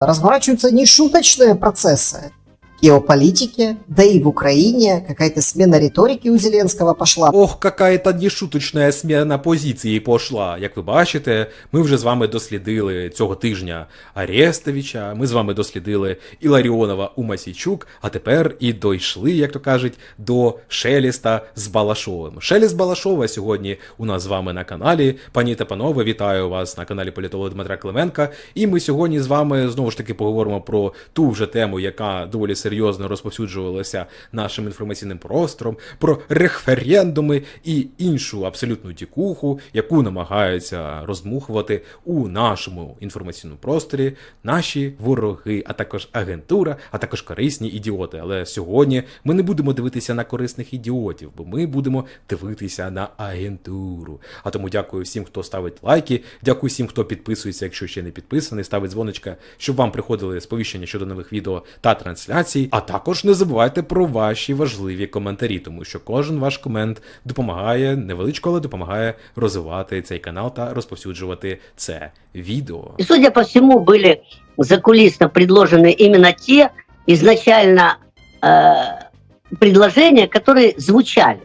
разворачиваются нешуточные процессы. в геополитике, да и в Украине какая-то смена риторики у Зеленского пошла. Ох, какая-то нешуточна сміна позиції пошла. Як ви бачите, ми вже з вами дослідили цього тижня Арестовича, ми з вами дослідили Іларіонова у Масійчук, а тепер і дійшли, як то кажуть, до Шеліста з Балашовим. Шеліст Балашова сьогодні у нас з вами на каналі. Пані та панове, вітаю вас на каналі політолога Дмитра Клименка. І ми сьогодні з вами знову ж таки поговоримо про ту вже тему, яка доволі серйозно розповсюджувалася нашим інформаційним простором, про референдуми і іншу абсолютну тікуху, яку намагаються роздмухувати у нашому інформаційному просторі наші вороги, а також агентура, а також корисні ідіоти. Але сьогодні ми не будемо дивитися на корисних ідіотів, бо ми будемо дивитися на агентуру. А тому дякую всім, хто ставить лайки, дякую всім, хто підписується, якщо ще не підписаний, ставить дзвоничка, щоб вам приходили сповіщення щодо нових відео та трансляцій А також не забувайте про ваші важливі коментарі, тому що кожен ваш комент допомагає невеличко, але допомагає розвивати цей канал та розповсюджувати це відео. И, судя по всему, были закулисно предложены именно те изначально э, предложения, которые звучали.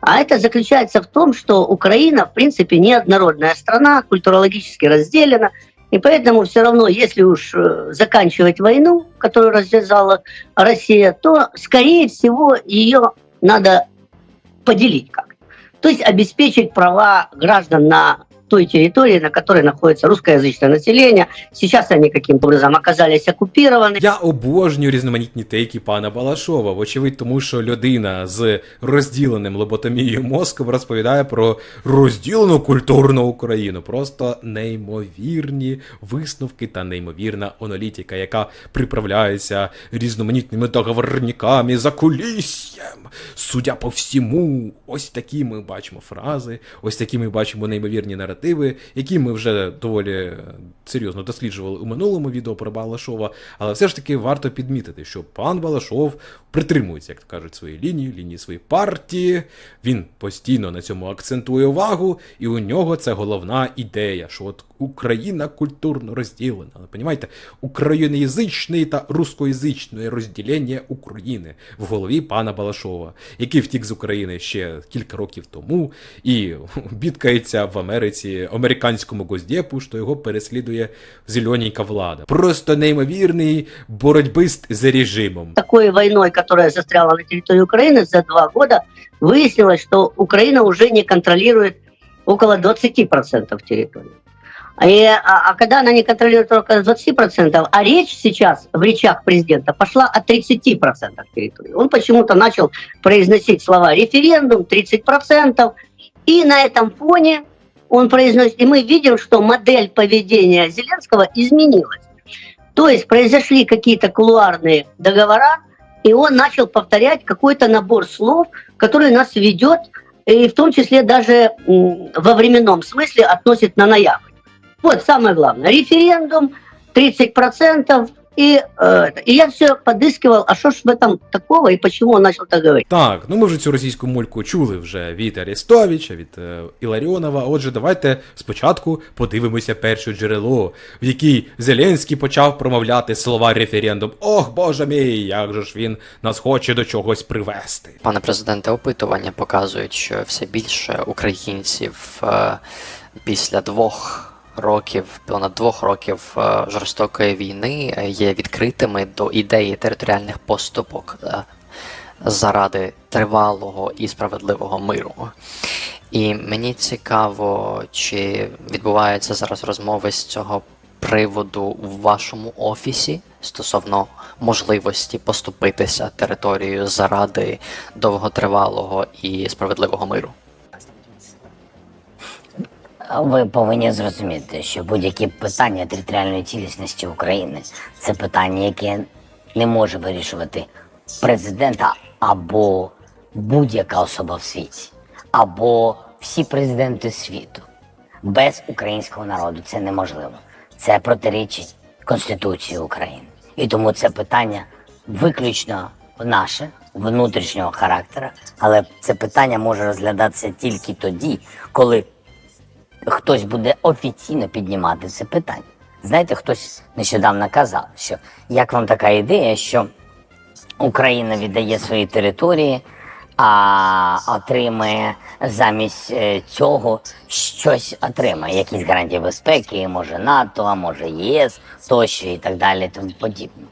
А это заключается в том, что Украина, в принципе, неоднородная страна, культурологически разделена, и поэтому все равно, если уж э, заканчивать войну, которую развязала Россия, то, скорее всего, ее надо поделить как То есть обеспечить права граждан на той территории, на которой находится русскоязычное население. Сейчас они каким-то образом оказались оккупированы. Я обожнюю різноманітні тейки пана Балашова, вочевидь, тому що людина з розділеним лоботомією мозком розповідає про розділену культурну Україну. Просто неймовірні висновки та неймовірна аналітика, яка приправляється різноманітними договорниками за куліссям. Судя по всьому, ось такі ми бачимо фрази, ось такі ми бачимо неймовірні наративи, які ми вже доволі е, серйозно досліджували у минулому відео про Балашова. Але все ж таки варто підмітити, що пан Балашов притримується, як то кажуть, своєї лінії, лінії своєї партії. Він постійно на цьому акцентує увагу, і у нього це головна ідея, що от Україна культурно розділена. Але понімаєте, україноязичне та рускоязичне розділення України в голові пана Балашова, який втік з України ще кілька років тому і бідкається в Америці американському госдепу, що його переслідує зелененька влада. Просто неймовірний боротьбист за режимом. Такой войной, которая застряла на территории Украины за два года, выяснилось, что Украина уже не контролирует около 20% территории. И, а, а когда она не контролирует только 20%, а речь сейчас в речах президента пошла о 30% территории. Он почему-то начал произносить слова референдум, 30%, и на этом фоне он произносит, и мы видим, что модель поведения Зеленского изменилась. То есть произошли какие-то кулуарные договора, и он начал повторять какой-то набор слов, который нас ведет, и в том числе даже во временном смысле относит на ноябрь. Вот самое главное. Референдум 30%. И, э, и я все подыскивал, а что ж в этом такого и почему он начал так говорить. Так, ну ми вже цю російську мульку чули вже від Арестовича, від е, Іларіонова. Отже, давайте спочатку подивимося перше джерело, в якій Зеленський почав промовляти слова референдум. Ох, боже мій, як же ж він нас хоче до чогось привести. Пане президенте, опитування показують, що все більше українців е, після двох років, понад двох років е, жорстокої війни е, є відкритими до ідеї територіальних поступок е, заради тривалого і справедливого миру. І мені цікаво, чи відбуваються зараз розмови з цього приводу в вашому офісі стосовно можливості поступитися територією заради довготривалого і справедливого миру. Ви повинні зрозуміти, що будь-які питання територіальної цілісності України це питання, яке не може вирішувати президента або будь-яка особа в світі, або всі президенти світу. Без українського народу це неможливо. Це протирічить Конституції України. І тому це питання виключно наше, внутрішнього характеру, але це питання може розглядатися тільки тоді, коли хтось буде офіційно піднімати це питання. Знаєте, хтось нещодавно казав, що як вам така ідея, що Україна віддає свої території, а отримає замість е, цього щось отримає, якісь гарантії безпеки, може НАТО, а може ЄС тощо і так далі, тому подібне.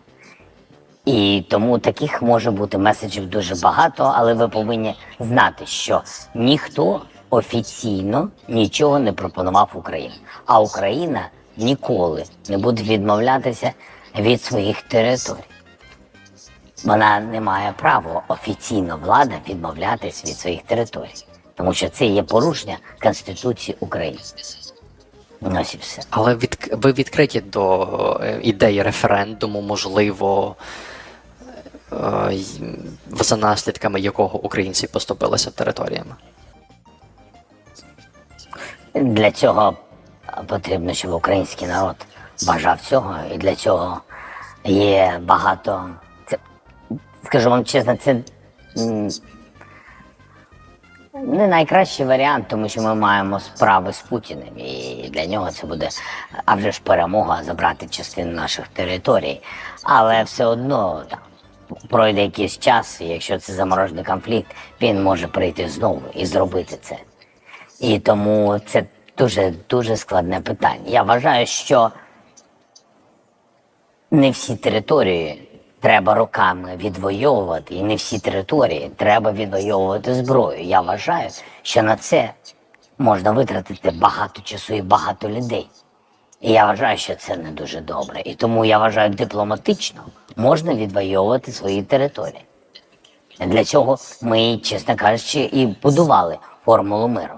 І тому таких може бути меседжів дуже багато, але ви повинні знати, що ніхто офіційно нічого не пропонував Україні. А Україна ніколи не буде відмовлятися від своїх територій. Вона не має права офіційно влада відмовлятися від своїх територій, тому що це є порушення Конституції України. Ось все. Але від, ви відкриті до е, ідеї референдуму, можливо, е, за наслідками якого українці поступилися територіями. Для цього потрібно, щоб український народ бажав цього, і для цього є багато. Це, скажу вам чесно, це не найкращий варіант, тому що ми маємо справи з Путіним, і для нього це буде а вже ж перемога забрати частину наших територій. Але все одно пройде якийсь час, і якщо це заморожений конфлікт, він може прийти знову і зробити це. І тому це дуже дуже складне питання. Я вважаю, що не всі території треба роками відвоювати, і не всі території треба відвоювати зброю. Я вважаю, що на це можна витратити багато часу і багато людей. І я вважаю, що це не дуже добре. І тому я вважаю, дипломатично можна відвоювати свої території. Для цього ми, чесно кажучи, і будували формулу миру,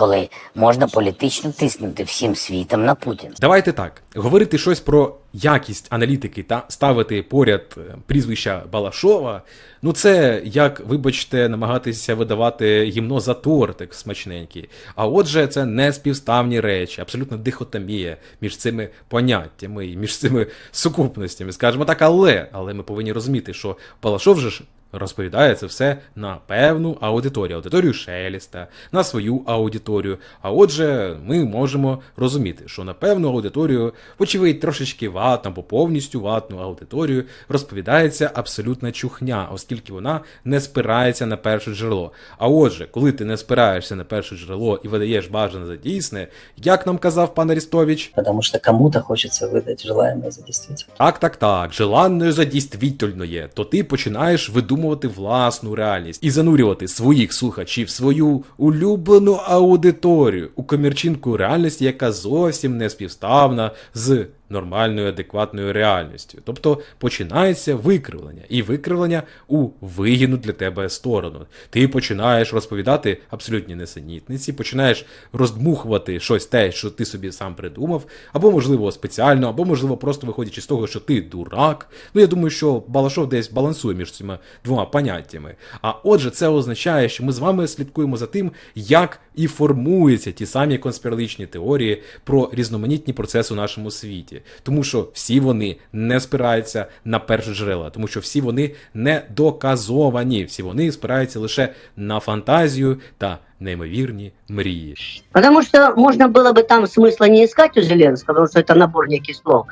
коли можна політично тиснути всім світом на Путіна. Давайте так, говорити щось про якість аналітики та ставити поряд е, прізвища Балашова. Ну це як, вибачте, намагатися видавати гімно за тортик смачненький. А отже, це не співставні речі, абсолютно дихотомія між цими поняттями і між цими сукупностями. Скажімо так, але, але ми повинні розуміти, що Балашов же ж розповідає це все на певну аудиторію, аудиторію Шеліста, на свою аудиторію. А отже, ми можемо розуміти, що на певну аудиторію, вочевидь, трошечки ватну або повністю ватну аудиторію розповідається абсолютна чухня, оскільки вона не спирається на перше джерело. А отже, коли ти не спираєшся на перше джерело і видаєш бажане за дійсне, як нам казав пан Арістович, потому что кому-то хочется выдать желаемое за действительное. Так, так, так, желанне за дійствительноє, то ти починаєш видумувати власну реальність і занурювати своїх слухачів, свою улюблену аудиторію у комірчинку реальності, яка зовсім не співставна з нормальною адекватною реальністю. Тобто починається викривлення, і викривлення у вигідну для тебе сторону. Ти починаєш розповідати абсолютні несенітниці, починаєш роздмухувати щось те, що ти собі сам придумав, або можливо спеціально, або можливо просто виходячи з того, що ти дурак. Ну я думаю, що Балашов десь балансує між цими двома поняттями. А отже, це означає, що ми з вами слідкуємо за тим, як і формуються ті самі конспірологічні теорії про різноманітні процеси у нашому світі, тому що всі вони не спираються на перші джерела, тому що всі вони не доказовані, всі вони спираються лише на фантазію та неймовірні мрії. Потому что можно было бы там смысла не искать у Зеленского, потому что это набор неких слов.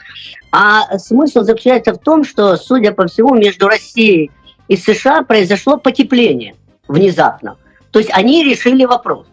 А смысл заключается в том, что, судя по всему, между Россией и США произошло потепление внезапно. То есть они решили вопрос.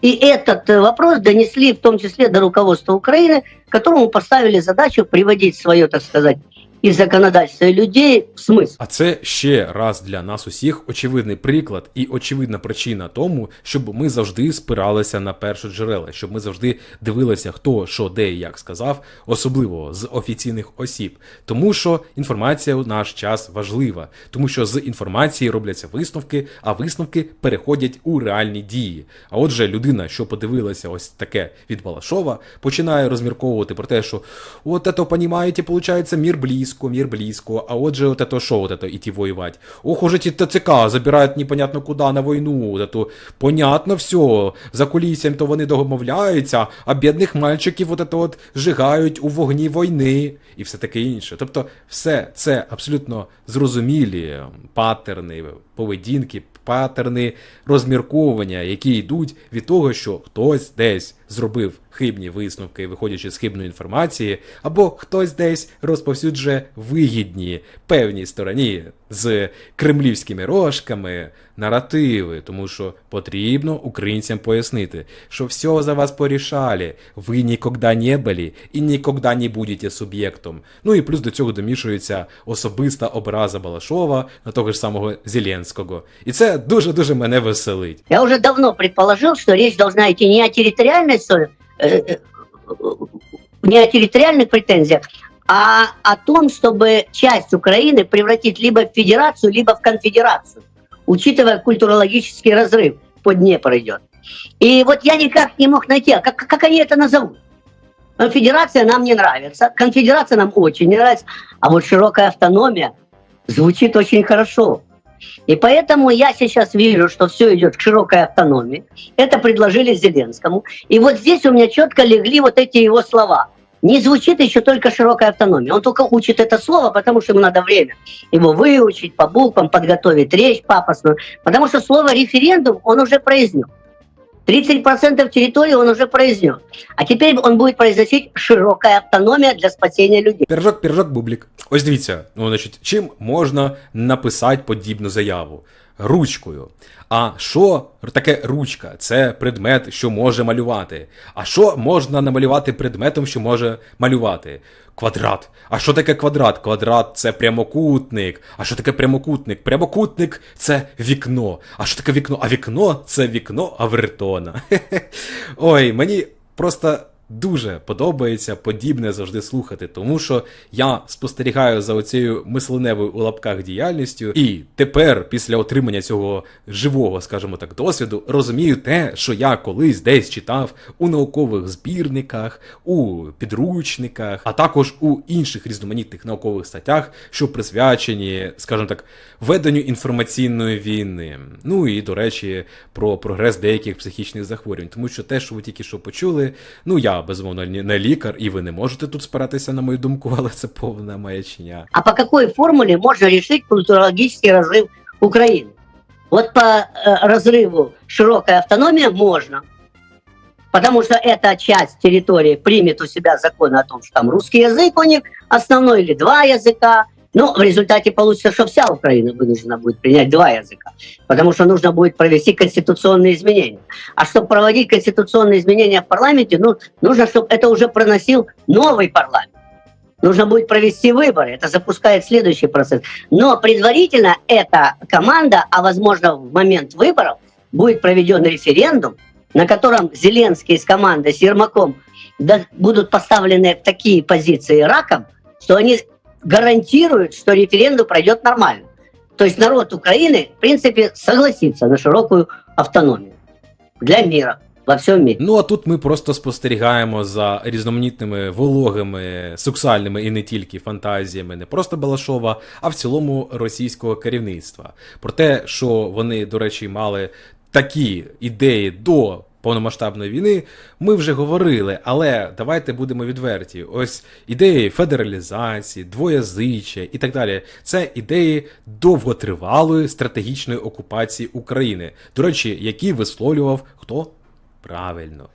И этот э, вопрос донесли в том числе до руководства Украины, которому поставили задачу приводить свое, так сказать, и законодательство и людей в смысл. А це ще раз для нас усіх очевидний приклад і очевидна причина тому, щоб ми завжди спиралися на перші джерела, щоб ми завжди дивилися, хто що де і як сказав, особливо з офіційних осіб. Тому що інформація у наш час важлива, тому що з інформації робляться висновки, а висновки переходять у реальні дії. А отже, людина, що подивилася ось таке від Балашова, починає розмірковувати про те, що от це, понімаєте, получається, мір близько, мір близько, а отже, от это що, вот это іти воювати? Ох, уже ті ТЦК забирають непонятно куди на війну, от это, понятно все, за кулісям то вони домовляються, а бідних мальчиків от это от жигають у вогні війни і все таке інше. Тобто, все це абсолютно зрозумілі паттерни поведінки, паттерни розмірковування, які йдуть від того, що хтось десь зробив хибні висновки, виходячи з хибної інформації, або хтось десь розповсюджує вигідні певній стороні з кремлівськими рожками наративи, тому що потрібно українцям пояснити, що все за вас порішали, ви ніколи не були і ніколи не будете суб'єктом. Ну і плюс до цього домішується особиста образа Балашова на того ж самого Зеленського. І це дуже-дуже мене веселить. Я уже давно предположил, что речь должна идти не о территориальной со- э, э, не о территориальных претензиях, а о том, чтобы часть Украины превратить либо в федерацию, либо в конфедерацию, учитывая культурологический разрыв по Днепр идет. И вот я никак не мог найти, а как, как они это назовут? Ну, Федерация нам не нравится, конфедерация нам очень не нравится, а вот широкая автономия звучит очень хорошо. И поэтому я сейчас вижу, что все идет к широкой автономии. Это предложили Зеленскому. И вот здесь у меня четко легли вот эти его слова. Не звучит еще только широкая автономия. Он только учит это слово, потому что ему надо время его выучить, по буквам подготовить речь пафосную. Потому что слово референдум он уже произнес. 30% территории он уже произнес. А теперь он будет произносить широкая автономия для спасения людей. Піржок, піржок, бублік. Ось дивіться, ну, значить, чим можна написати подібну заяву? Ручкою. А що таке ручка? Це предмет, що може малювати. А що можна намалювати предметом, що може малювати? Квадрат. А що таке квадрат? Квадрат це прямокутник. А що таке прямокутник? Прямокутник це вікно. А що таке вікно? А вікно це вікно Авертона. Ой, мені просто дуже подобається подібне завжди слухати, тому що я спостерігаю за оцією мисленевою у лапках діяльністю, і тепер, після отримання цього живого, скажімо так, досвіду, розумію те, що я колись десь читав у наукових збірниках, у підручниках, а також у інших різноманітних наукових статтях, що присвячені, скажімо так, веденню інформаційної війни. Ну і до речі, про прогрес деяких психічних захворювань, тому що те, що ви тільки що почули, ну я безумовно ні- не лікар, і ви не можете тут спиратися на мою думку, але це повна маячня. А по какой формуле можно решить культурологический разрыв Украины? Вот по э, разрыву широкая автономия можно. Потому что эта часть территории примет у себя законы о том, что там русский язык у них основной или два языка. Но в результате получится, что вся Украина вынуждена будет принять два языка. Потому что нужно будет провести конституционные изменения. А чтобы проводить конституционные изменения в парламенте, ну, нужно, чтобы это уже проносил новый парламент. Нужно будет провести выборы. Это запускает следующий процесс. Но предварительно эта команда, а возможно в момент выборов, будет проведен референдум, на котором Зеленский с командой, с Ермаком будут поставлены в такие позиции раком, что они гарантируют, что референдум пройдет нормально. То есть народ Украины, в принципе, согласится на широкую автономию для мира во всем мире. Ну а тут ми просто спостерігаємо за різноманітними вологими, сексуальними і не тільки фантазіями не просто Балашова, а в цілому російського керівництва. Про те, що вони, до речі, мали такі ідеї до. Повномасштабної війни ми вже говорили, але давайте будемо відверті. Ось ідеї федералізації, двоязиччя і так далі. Це ідеї довготривалої стратегічної окупації України. До речі, які висловлював хто? Правильно,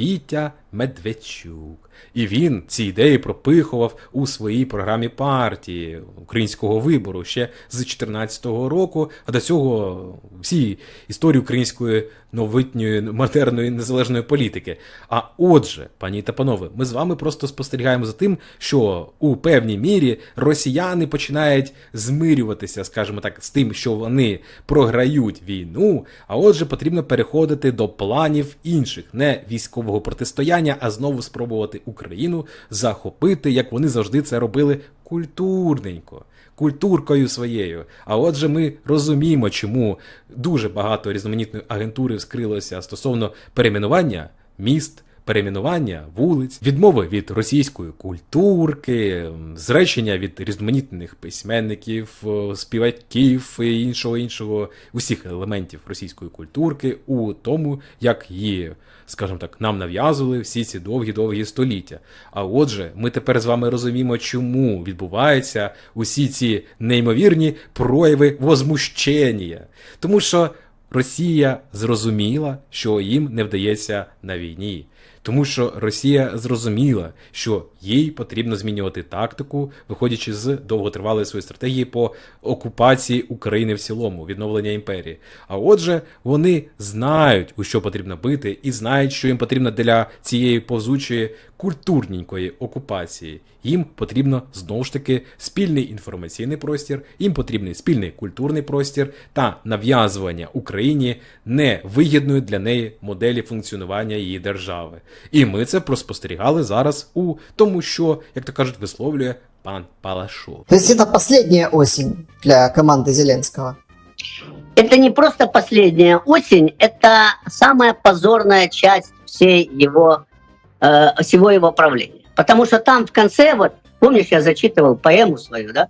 Вітя Медведчук. І він ці ідеї пропихував у своїй програмі партії українського вибору ще з 2014 року. А до цього всі історії української новітньої модерної незалежної політики. А отже, пані та панове, ми з вами просто спостерігаємо за тим, що у певній мірі росіяни починають змирюватися, скажімо так, з тим, що вони програють війну. А отже, потрібно переходити до планів інших, не військового протистояння, а знову спробувати Україну захопити, як вони завжди це робили культурненько. Культуркою своєю. А отже, ми розуміємо, чому дуже багато різноманітної агентури вскрилося стосовно перейменування міст, перейменування вулиць, відмови від російської культурки, зречення від різноманітних письменників, е, співаків і іншого іншого усіх елементів російської культурки у тому, як її, скажімо так, нам нав'язували всі ці довгі-довгі століття. А отже, ми тепер з вами розуміємо, чому відбуваються усі ці неймовірні прояви возмущення. Тому що Росія зрозуміла, що їм не вдається на війні. Тому що Росія зрозуміла, що їй потрібно змінювати тактику, виходячи з довготривалої своєї стратегії по окупації України в цілому, відновлення імперії. А отже, вони знають, у що потрібно бити, і знають, що їм потрібно для цієї повзучої культурненької окупації. Їм потрібно знову ж таки спільний інформаційний простір, їм потрібний спільний культурний простір та нав'язування Україні невигідної для неї моделі функціонування її держави. І ми це проспостерігали зараз у тому, що, як то кажуть, висловлює пан Палашов. То есть это последняя осень для команды Зеленского. Это не просто последняя осень, это самая позорная часть всей его, э, всего его правления. Потому что там в конце, вот, помнишь, я зачитывал поэму свою, да?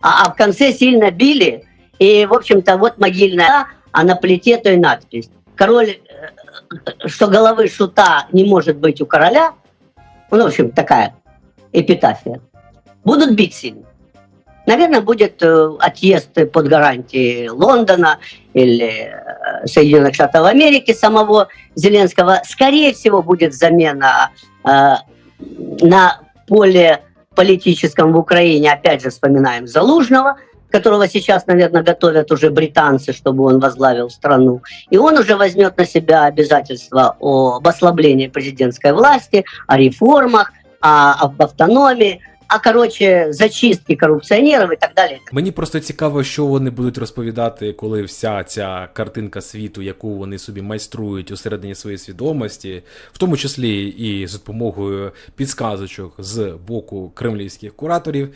А, а в конце сильно били, и, в общем-то, вот могильная, а на плите то и надпись. Король, э, что головы шута не может быть у короля, ну, в общем, такая эпитафия, будут бить сильно. Наверное, будет э, отъезд под гарантией Лондона или э, Соединенных Штатов Америки самого Зеленского. Скорее всего, будет замена э, на поле политическом в Украине. Опять же, вспоминаем Залужного, которого сейчас, наверное, готовят уже британцы, чтобы он возглавил страну. И он уже возьмет на себя обязательства об ослаблении президентской власти, о реформах, о- об автономии, а, короче, зачистки коррупционеров и так далее. Мені просто цікаво, що вони будуть розповідати, коли вся ця картинка світу, яку вони собі майструють усередині своєї свідомості, в тому числі і з допомогою підсказочок з боку кремлівських кураторів.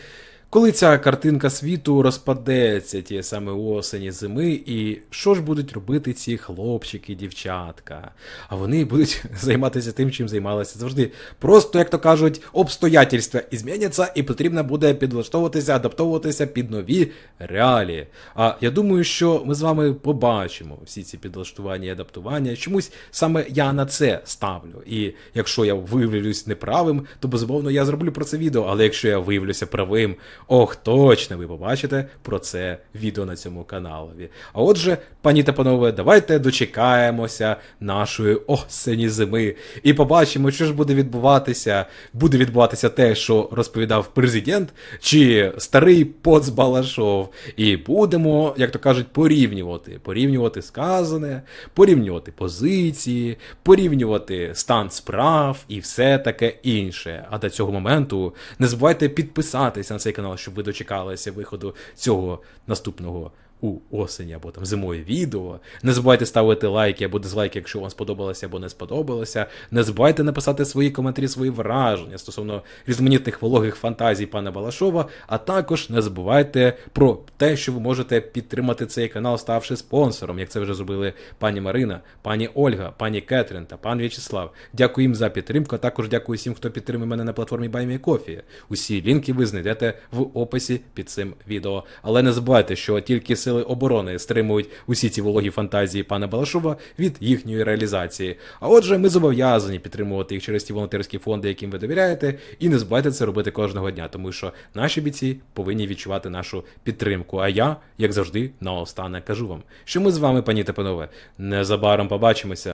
Коли ця картинка світу розпадеться ті саме осені зими, і що ж будуть робити ці хлопчики, дівчатка? А вони будуть займатися тим, чим займалися завжди. Просто, як то кажуть, обстоятельства і зміняться, і потрібно буде підлаштовуватися, адаптовуватися під нові реалії. А я думаю, що ми з вами побачимо всі ці підлаштування і адаптування. Чомусь саме я на це ставлю. І якщо я виявлюсь неправим, то безумовно я зроблю про це відео. Але якщо я виявлюся правим, ох, точно ви побачите про це відео на цьому каналові. А отже, пані та панове, давайте дочекаємося нашої осені зими і побачимо, що ж буде відбуватися. Буде відбуватися те, що розповідав президент, чи старий поц Балашов. І будемо, як то кажуть, порівнювати. Порівнювати сказане, порівнювати позиції, порівнювати стан справ і все таке інше. А до цього моменту не забувайте підписатися на цей канал, щоб ви дочекалися виходу цього наступного у осені або там зимою відео. Не забувайте ставити лайки або дизлайки, якщо вам сподобалося або не сподобалося. Не забувайте написати свої коментарі, свої враження стосовно різноманітних вологих фантазій пана Балашова. А також не забувайте про те, що ви можете підтримати цей канал, ставши спонсором, як це вже зробили пані Марина, пані Ольга, пані Кетрин та пан В'ячеслав. Дякую їм за підтримку. а Також дякую всім, хто підтримує мене на платформі BuyMeCoffee. Усі лінки ви знайдете в описі під цим відео. Але не забувайте, що тільки сили оборони стримують усі ці вологі фантазії пана Балашова від їхньої реалізації. А отже, ми зобов'язані підтримувати їх через ті волонтерські фонди, яким ви довіряєте, і не забувайте це робити кожного дня, тому що наші бійці повинні відчувати нашу підтримку. А я, як завжди, наостанок кажу вам, що ми з вами, пані та панове, незабаром побачимося.